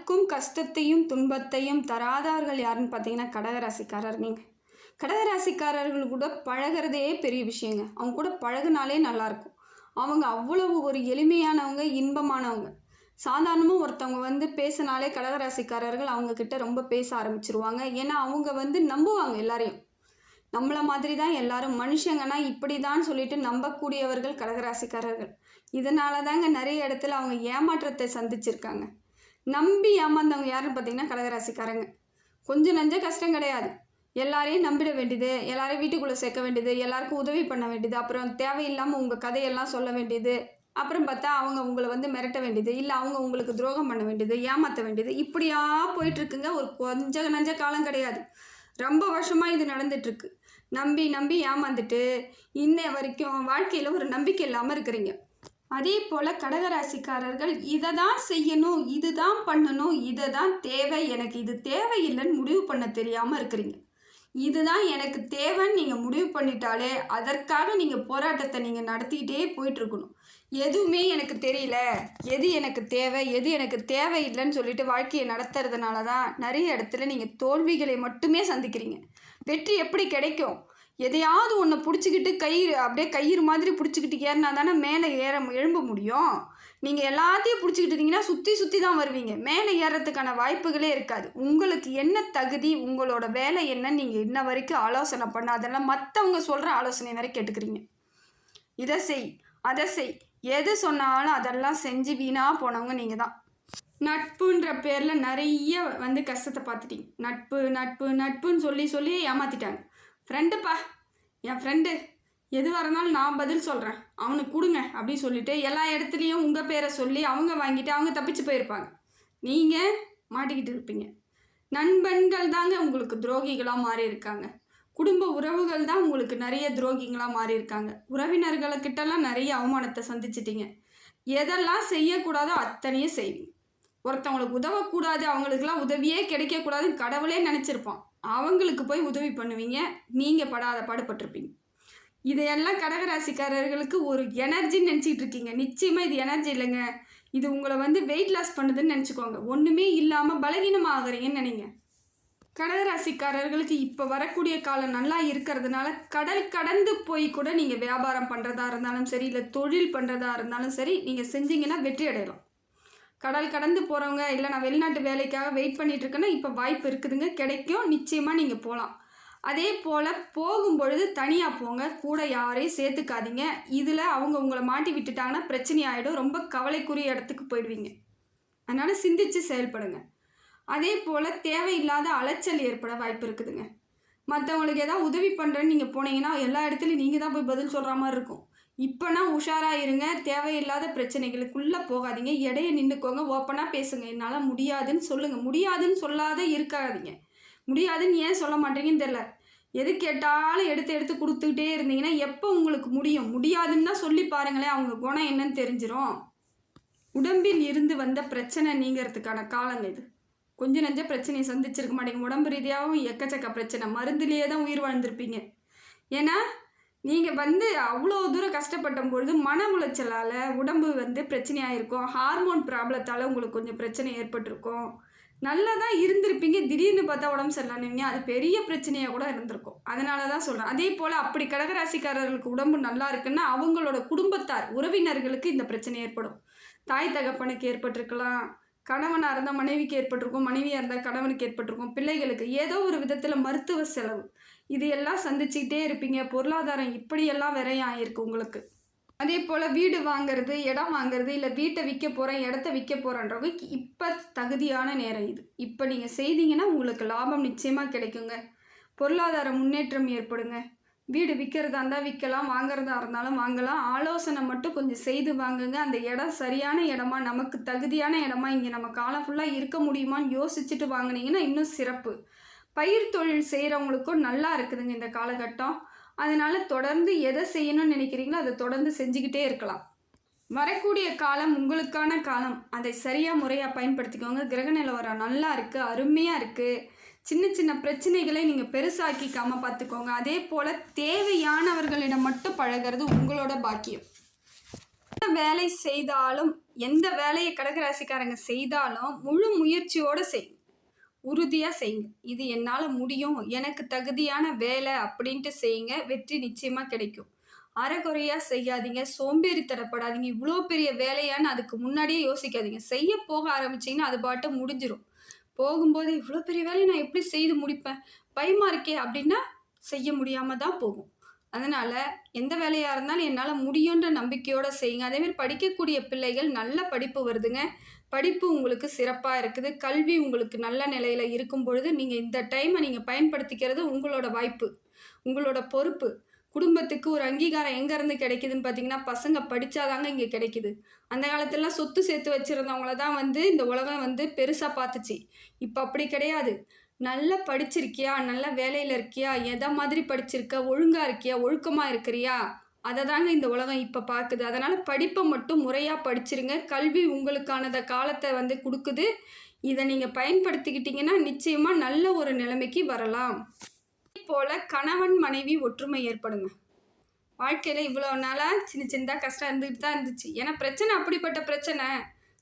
யாருக்கும் கஷ்டத்தையும் துன்பத்தையும் தராதவர்கள் யாருன்னு பார்த்தீங்கன்னா கடகராசிக்காரர் நீங்கள் கடகராசிக்காரர்கள் கூட பழகிறதே பெரிய விஷயங்க. அவங்க கூட பழகுனாலே நல்லாயிருக்கும் அவங்க அவ்வளவு ஒரு எளிமையானவங்க இன்பமானவங்க. சாதாரணமாக ஒருத்தவங்க வந்து பேசினாலே கடகராசிக்காரர்கள் அவங்கக்கிட்ட ரொம்ப பேச ஆரம்பிச்சிருவாங்க. ஏன்னா அவங்க வந்து நம்புவாங்க எல்லாரையும். நம்மளை மாதிரி தான் எல்லாரும். மனுஷங்கன்னா இப்படி தான் சொல்லிட்டு நம்பக்கூடியவர்கள் கடகராசிக்காரர்கள். இதனால தாங்க நிறைய இடத்துல அவங்க ஏமாற்றத்தை சந்திச்சிருக்காங்க. நம்பி ஏமாந்தவங்க யாருன்னு பார்த்தீங்கன்னா கடகராசிக்காரங்க. கொஞ்சம் நஞ்ச கஷ்டம் கிடையாது. எல்லாரையும் நம்பிட வேண்டியது எல்லாரையும் வீட்டுக்குள்ளே சேர்க்க வேண்டியது எல்லாருக்கும் உதவி பண்ண வேண்டியது அப்புறம் தேவையில்லாமல் உங்கள் கதையெல்லாம் சொல்ல வேண்டியது அப்புறம் பார்த்தா அவங்க உங்களை வந்து மிரட்ட வேண்டியது இல்லை அவங்க உங்களுக்கு துரோகம் பண்ண வேண்டியது ஏமாற்ற வேண்டியது இப்படியா போயிட்டுருக்குங்க. ஒரு கொஞ்ச நஞ்ச காலம் கிடையாது. ரொம்ப வருஷமாக இது நடந்துட்டுருக்கு. நம்பி நம்பி ஏமாந்துட்டு இன்ன வரைக்கும் வாழ்க்கையில் ஒரு நம்பிக்கை இல்லாமல் இருக்கிறீங்க. அதே போல் கடகராசிக்காரர்கள் இதை தான் செய்யணும் இது தான் பண்ணணும் இதை தான் தேவை. எனக்கு இது தேவையில்லைன்னு முடிவு பண்ண தெரியாமல் இருக்கிறீங்க. இதுதான் எனக்கு தேவைன்னு நீங்கள் முடிவு பண்ணிட்டாலே அதற்காக நீங்கள் போராட்டத்தை நீங்கள் நடத்திக்கிட்டே போயிட்டுருக்கணும். எதுவுமே எனக்கு தெரியல. எது எனக்கு தேவை எது எனக்கு தேவையில்லைன்னு சொல்லிட்டு வாழ்க்கையை நடத்துறதுனால தான் நிறைய இடத்துல நீங்கள் தோல்விகளை மட்டுமே சந்திக்கிறீங்க. வெற்றி எப்படி கிடைக்கும்? எதையாவது ஒன்று பிடிச்சிக்கிட்டு கயிறு அப்படியே கயிறு மாதிரி பிடிச்சிக்கிட்டு ஏறினா தானே மேலே ஏற எழும்ப முடியும். நீங்கள் எல்லாத்தையும் பிடிச்சிக்கிட்டு இருந்தீங்கன்னா சுற்றி சுற்றி தான் வருவீங்க. மேலே ஏறுறதுக்கான வாய்ப்புகளே இருக்காது. உங்களுக்கு என்ன தகுதி உங்களோட வேலை என்ன நீங்கள் இன்ன வரைக்கும் ஆலோசனை பண்ண அதெல்லாம் மற்றவங்க சொல்கிற ஆலோசனை வரை கேட்டுக்கிறீங்க. இதை செய் அதை செய். எது சொன்னாலும் அதெல்லாம் செஞ்சு வீணாக போனவங்க நீங்கள் தான். நட்புன்ற பேரில் நிறைய வந்து கஷ்டத்தை பார்த்துட்டீங்க. நட்பு நட்பு நட்புன்னு சொல்லி சொல்லி ஏமாற்றிட்டாங்க ஃப்ரெண்டுப்பா என் ஃப்ரெண்டு. எதுவாக இருந்தாலும் நான் பதில் சொல்கிறேன் அவனுக்கு கொடுங்க அப்படின்னு சொல்லிட்டு எல்லா இடத்துலையும் உங்கள் பேரை சொல்லி அவங்க வாங்கிட்டு அவங்க தப்பிச்சு போயிருப்பாங்க. நீங்கள் மாட்டிக்கிட்டு இருப்பீங்க. நண்பன்கள் தாங்க உங்களுக்கு துரோகிகளாக மாறி இருக்காங்க. குடும்ப உறவுகள் தான் உங்களுக்கு நிறைய துரோகிங்களாக மாறி இருக்காங்க. உறவினர்களுக்கிட்டலாம் நிறைய அவமானத்தை சந்திச்சிட்டீங்க. எதெல்லாம் செய்யக்கூடாதோ அத்தனையும் செய்வீங்க. ஒருத்தவங்களுக்கு உதவக்கூடாது அவங்களுக்குலாம் உதவியே கிடைக்கக்கூடாதுன்னு கடவுளே நினச்சிருப்பான். அவங்களுக்கு போய் உதவி பண்ணுவீங்க நீங்கள் படாத பாடுபட்டிருப்பீங்க. இதையெல்லாம் கடகராசிக்காரர்களுக்கு ஒரு எனர்ஜின்னு நினச்சிட்டு இருக்கீங்க. நிச்சயமாக இது எனர்ஜி இல்லைங்க. இது உங்களை வந்து வெயிட் லாஸ் பண்ணுதுன்னு நினச்சிக்கோங்க. ஒன்றுமே இல்லாமல் பலகீனமாகறீங்கன்னு நினைங்க. கடகராசிக்காரர்களுக்கு இப்போ வரக்கூடிய காலம் நல்லா இருக்கிறதுனால கடல் கடந்து போய் கூட நீங்கள் வியாபாரம் பண்ணுறதா இருந்தாலும் சரி இல்லை தொழில் பண்ணுறதா இருந்தாலும் சரி நீங்கள் செஞ்சீங்கன்னா வெற்றி அடையலாம். கடல் கடந்து போகிறவங்க இல்லை நான் வெளிநாட்டு வேலைக்காக வெயிட் பண்ணிகிட்ருக்கேன்னா இப்போ வாய்ப்பு இருக்குதுங்க. கிடைக்கும். நிச்சயமாக நீங்கள் போகலாம் அதே போல் போகும்பொழுது தனியாக போங்க. கூட யாரையும் சேர்த்துக்காதீங்க. இதில் அவங்க உங்களை மாட்டி விட்டுட்டாங்கன்னா பிரச்சனை ஆகிடும் ரொம்ப கவலைக்குரிய இடத்துக்கு போயிடுவீங்க. அதனால் சிந்திச்சு செயல்படுங்க. அதே போல் தேவையில்லாத அலைச்சல் ஏற்பட வாய்ப்பு இருக்குதுங்க. மற்றவங்களுக்கு எதாவது உதவி பண்ணுறேன்னு நீங்கள் போனீங்கன்னா எல்லா இடத்துலையும் நீங்கள் தான் போய் பதில் சொல்கிற மாதிரி இருக்கும். இப்போனா உஷாராக இருங்க தேவையில்லாத பிரச்சனைகளுக்குள்ளே போகாதீங்க. இடைய நின்றுக்கோங்க ஓப்பனாக பேசுங்க. என்னால் முடியாதுன்னு சொல்லுங்கள் முடியாதுன்னு சொல்லாத இருக்காதீங்க. முடியாதுன்னு ஏன் சொல்ல மாட்டீங்கன்னு தெரில எது கேட்டாலும் எடுத்து எடுத்து கொடுத்துக்கிட்டே இருந்தீங்கன்னா எப்போ உங்களுக்கு முடியும்? முடியாதுன்னு தான் சொல்லி பாருங்களேன் அவங்க குணம் என்னன்னு தெரிஞ்சிடும் உடம்பில் இருந்து வந்த பிரச்சனை நீங்கிறதுக்கான காலங்க இது. கொஞ்சம் நஞ்ச பிரச்சனையை சந்திச்சிருக்க மாட்டேங்க. உடம்பு ரீதியாகவும் எக்கச்சக்க பிரச்சனை. மருந்துலேயே தான் உயிர் வாழ்ந்திருப்பீங்க. ஏன்னா நீங்கள் வந்து அவ்வளோ தூரம் கஷ்டப்பட்ட பொழுது மன உளைச்சலால் உடம்பு வந்து பிரச்சனையாக இருக்கும் ஹார்மோன் ப்ராப்ளத்தால் உங்களுக்கு கொஞ்சம் பிரச்சனை ஏற்பட்டிருக்கும். நல்லா தான் இருந்திருப்பீங்க. திடீர்னு பார்த்தா உடம்பு சரியில்லைன்னு அது பெரிய பிரச்சனையாக கூட இருந்திருக்கும். அதனால தான் சொல்கிறேன் அதே போல் அப்படி கடகராசிக்காரர்களுக்கு உடம்பு நல்லா இருக்குன்னா அவங்களோட குடும்பத்தார் உறவினர்களுக்கு இந்த பிரச்சனை ஏற்படும். தாய் தகப்பனுக்கு ஏற்பட்டிருக்கலாம். கணவனாக இருந்தால் மனைவிக்கு ஏற்பட்டிருக்கும். மனைவியாக இருந்தால் கணவனுக்கு ஏற்பட்டிருக்கும். பிள்ளைகளுக்கு ஏதோ ஒரு விதத்தில் மருத்துவ செலவு. இது எல்லாம் சந்திச்சுக்கிட்டே இருப்பீங்க. பொருளாதாரம் இப்படியெல்லாம் விரையாயிருக்கு உங்களுக்கு. அதே போல் வீடு வாங்குறது இடம் வாங்குறது இல்லை வீட்டை விற்க போகிறேன் இடத்த விற்க போகிறேன்றவங்க இப்போ தகுதியான நேரம் இது. இப்போ நீங்கள் செய்தீங்கன்னா உங்களுக்கு லாபம் நிச்சயமாக கிடைக்குங்க. பொருளாதார முன்னேற்றம் ஏற்படுங்க. வீடு விற்கிறதா இருந்தால் விற்கலாம் வாங்குறதா இருந்தாலும் வாங்கலாம். ஆலோசனை மட்டும் கொஞ்சம் செய்து வாங்குங்க. அந்த இடம் சரியான இடமா நமக்கு தகுதியான இடமா இங்கே நம்ம காலம் ஃபுல்லாக இருக்க முடியுமான்னு யோசிச்சுட்டு வாங்குனீங்கன்னா இன்னும் சிறப்பு. பயிர் தொழில் செய்கிறவங்களுக்கும் நல்லா இருக்குதுங்க இந்த காலகட்டம். அதனால் தொடர்ந்து எதை செய்யணும்னு நினைக்கிறீங்களோ அதை தொடர்ந்து செஞ்சுக்கிட்டே இருக்கலாம். வரக்கூடிய காலம் உங்களுக்கான காலம் அதை சரியாக முறையாக பயன்படுத்திக்கோங்க. கிரக நிலவரம் நல்லா இருக்குது அருமையாக இருக்குது சின்ன சின்ன பிரச்சனைகளை நீங்கள் பெருசாக்கிக்காம பார்த்துக்கோங்க அதே போல் தேவையானவர்களிடம் மட்டும் பழகிறது உங்களோட பாக்கியம். என்ன வேலை செய்தாலும் எந்த வேலையை கடகராசிக்காரங்க செய்தாலும் முழு முயற்சியோடு செய்யும் உறுதியாக செய்யுங்க. இது என்னால் முடியும். எனக்கு தகுதியான வேலை அப்படின்ட்டு செய்யுங்க. வெற்றி நிச்சயமாக கிடைக்கும். அறகுறையாக செய்யாதீங்க. சோம்பேறித்தனப்படாதீங்க இவ்வளோ பெரிய வேலையான்னு அதுக்கு முன்னாடியே யோசிக்காதீங்க. செய்ய போக ஆரம்பிச்சிங்கன்னா அது பாட்டு முடிஞ்சிடும் போகும்போது இவ்வளோ பெரிய வேலையை நான் எப்படி செய்து முடிப்பேன்? பயமா இருக்கே அப்படின்னா செய்ய முடியாமல் தான் போகும். அதனால் எந்த வேலையாக இருந்தாலும் என்னால் முடியுன்ற நம்பிக்கையோடு செய்யுங்க. அதேமாதிரி படிக்கக்கூடிய பிள்ளைகள் நல்ல படிப்பு வருதுங்க. படிப்பு உங்களுக்கு சிறப்பாக இருக்குது. கல்வி உங்களுக்கு நல்ல நிலையில் இருக்கும் பொழுது நீங்கள் இந்த டைமை நீங்கள் பயன்படுத்திக்கிறது உங்களோட வாய்ப்பு உங்களோட பொறுப்பு. குடும்பத்துக்கு ஒரு அங்கீகாரம் எங்கேருந்து கிடைக்குதுன்னு பார்த்தீங்கன்னா பசங்க படித்தாதாங்க இங்கே கிடைக்குது. அந்த காலத்துலலாம் சொத்து சேர்த்து வச்சுருந்தவங்கள தான் வந்து இந்த உலகம் வந்து பெருசாக பார்த்துச்சு. இப்போ அப்படி கிடையாது. நல்லா படிச்சிருக்கியா? நல்ல வேலையில் இருக்கியா? எதை மாதிரி படிச்சிருக்க? ஒழுங்காக இருக்கியா? ஒழுக்கமாக இருக்கிறியா? அதை தாங்க இந்த உலகம் இப்போ பார்க்குது அதனால் படிப்பை மட்டும் முறையாக படிச்சிருங்க. கல்வி உங்களுக்கானத காலத்தை வந்து கொடுக்குது. இதை நீங்கள் பயன்படுத்திக்கிட்டிங்கன்னா நிச்சயமாக நல்ல ஒரு நிலைமைக்கு வரலாம். போல் கணவன் மனைவி ஒற்றுமை ஏற்படுங்க. வாழ்க்கையில் இவ்வளோ நாளாக சின்ன சின்னதாக கஷ்டம் இருந்துகிட்டு தான் இருந்துச்சு. ஏன்னா பிரச்சனை அப்படிப்பட்ட பிரச்சனை.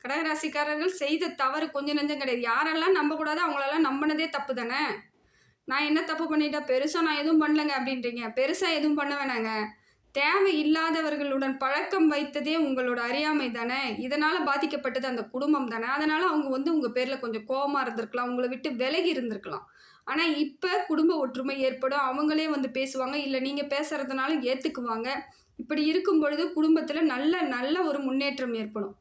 கடகராசிக்காரர்கள் செய்த தவறு கொஞ்சம் நெஞ்சம் கிடையாது. யாரெல்லாம் நம்பக்கூடாது அவங்களெல்லாம் நம்பினதே தப்பு தானே? நான் என்ன தப்பு பண்ணிட்டேன்? பெருசாக நான் எதுவும் பண்ணலைங்க அப்படின்றீங்க. பெருசாக எதுவும் பண்ண வேணாங்க. தேவை இல்லாதவர்களுடன் பழக்கம் வைத்ததே உங்களோட அறியாமை தானே? இதனால் பாதிக்கப்பட்டது அந்த குடும்பம் தானே? அதனால் அவங்க வந்து உங்கள் பேரில் கொஞ்சம் கோபமாக இருந்திருக்கலாம். உங்களை விட்டு விலகி இருந்திருக்கலாம். ஆனால் இப்போ குடும்ப ஒற்றுமை ஏற்படும். அவங்களே வந்து பேசுவாங்க. இல்லை நீங்கள் பேசுகிறதுனால ஏற்றுக்குவாங்க இப்படி இருக்கும் பொழுது குடும்பத்தில் நல்ல நல்ல ஒரு முன்னேற்றம் ஏற்படும்.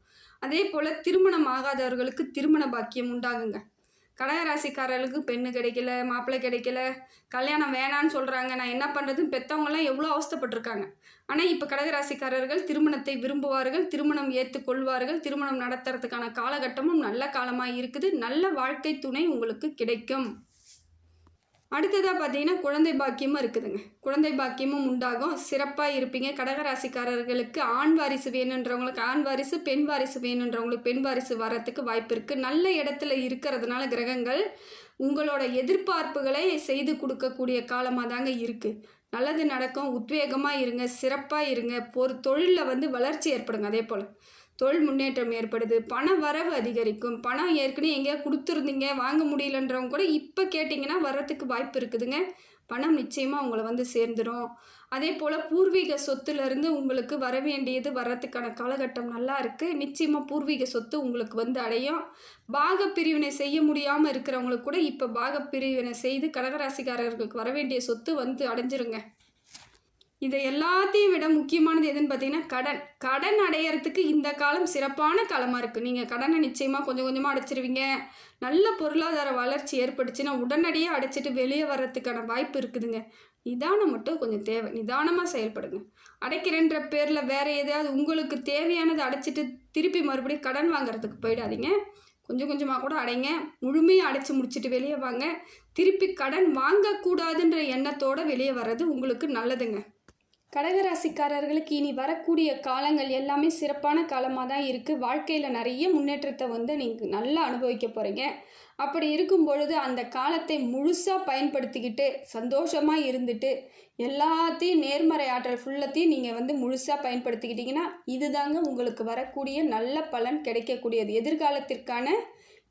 அதே போல் திருமணம் ஆகாதவர்களுக்கு திருமண பாக்கியம் உண்டாகுங்க. கடகராசிக்காரர்களுக்கு பெண்ணு கிடைக்கல மாப்பிள்ளை கிடைக்கல கல்யாணம் வேணான்னு சொல்கிறாங்க நான் என்ன பண்ணுறதுன்னு பெற்றவங்களாம் எவ்வளோ அவஸ்தப்பட்டிருக்காங்க. ஆனால் இப்போ கடகராசிக்காரர்கள் திருமணத்தை விரும்புவார்கள் திருமணம் ஏற்றுக்கொள்வார்கள் திருமணம் நடத்துறதுக்கான காலகட்டமும் நல்ல காலமாக இருக்குது. நல்ல வாழ்க்கை துணை உங்களுக்கு கிடைக்கும். அடுத்ததாக பார்த்தீங்கன்னா குழந்தை பாக்கியமும் இருக்குதுங்க. குழந்தை பாக்கியமும் உண்டாகும். சிறப்பாக இருப்பீங்க. கடகராசிக்காரர்களுக்கு ஆண் வாரிசு வேணுன்றவங்களுக்கு ஆண் வாரிசு பெண் வாரிசு வேணுன்றவங்களுக்கு பெண் வாரிசு வரத்துக்கு வாய்ப்பு இருக்குது நல்ல இடத்துல இருக்கிறதுனால கிரகங்கள் உங்களோட எதிர்பார்ப்புகளை செய்து கொடுக்கக்கூடிய காலமாக தாங்க இருக்குது நல்லது நடக்கும். உத்வேகமாக இருங்க. சிறப்பாக இருங்க. ஒரு தொழிலில் வந்து வளர்ச்சி ஏற்படுங்க. அதே போல். தொழில் முன்னேற்றம் ஏற்படுது பண வரவு அதிகரிக்கும். பணம் ஏற்கனவே எங்கேயா கொடுத்துருந்தீங்க வாங்க முடியலன்றவங்க கூட இப்போ கேட்டிங்கன்னா வர்றதுக்கு வாய்ப்பு இருக்குதுங்க. பணம் நிச்சயமாக உங்களை வந்து சேர்ந்துடும் அதே போல் பூர்வீக சொத்துலேருந்து உங்களுக்கு வர வேண்டியது வர்றதுக்கான காலகட்டம் நல்லா இருக்குது நிச்சயமாக பூர்வீக சொத்து உங்களுக்கு வந்து அடையும். பாக பிரிவினை செய்ய முடியாமல் இருக்கிறவங்களுக்கு கூட இப்போ பாக பிரிவினை செய்து கடகராசிக்காரர்களுக்கு வர வேண்டிய சொத்து வந்து அடைஞ்சிருங்க. இதை எல்லாத்தையும் விட முக்கியமானது எதுன்னு பார்த்தீங்கன்னா கடன். கடன் அடையிறதுக்கு இந்த காலம் சிறப்பான காலமாக இருக்குது நீங்கள் கடனை நிச்சயமாக கொஞ்சம் கொஞ்சமாக அடைச்சிருவீங்க. நல்ல பொருளாதார வளர்ச்சி ஏற்பட்டுச்சுன்னா உடனடியாக அடைச்சிட்டு வெளியே வர்றதுக்கான வாய்ப்பு இருக்குதுங்க. நிதானம் மட்டும் கொஞ்சம் தேவை. நிதானமாக செயல்படுங்க. அடைக்கிறேன்ற பேரில் வேறு எதாவது உங்களுக்கு தேவையானதை அடைச்சிட்டு திருப்பி மறுபடியும் கடன் வாங்குறதுக்கு போயிடாதீங்க. கொஞ்சம் கொஞ்சமாக கூட அடைங்க. முழுமையாக அடைச்சி முடிச்சுட்டு வெளியே வாங்க. திருப்பி கடன் வாங்கக்கூடாதுன்ற எண்ணத்தோடு வெளியே வர்றது உங்களுக்கு நல்லதுங்க. கடகராசிக்காரர்களுக்கு இனி வரக்கூடிய காலங்கள் எல்லாமே சிறப்பான காலமாக தான் இருக்குது வாழ்க்கையில் நிறைய முன்னேற்றத்தை வந்து நீங்கள் நல்லா அனுபவிக்க போகிறீங்க அப்படி இருக்கும் பொழுது அந்த காலத்தை முழுசாக பயன்படுத்திக்கிட்டு சந்தோஷமாக இருந்துட்டு எல்லாத்தையும் நேர்மறை ஆற்றல் ஃபுல்லத்தையும் நீங்கள் வந்து முழுசாக பயன்படுத்திக்கிட்டிங்கன்னா இதுதாங்க உங்களுக்கு வரக்கூடிய நல்ல பலன் கிடைக்கக்கூடியது. எதிர்காலத்திற்கான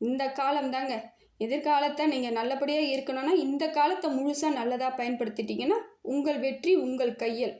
இந்த காலம் தாங்க எதிர்காலத்தை நீங்கள் நல்லபடியாக இருக்கணும்னா இந்த காலத்தை முழுசாக நல்லதாக பயன்படுத்திட்டிங்கன்னா உங்கள் வெற்றி உங்கள் கையில்.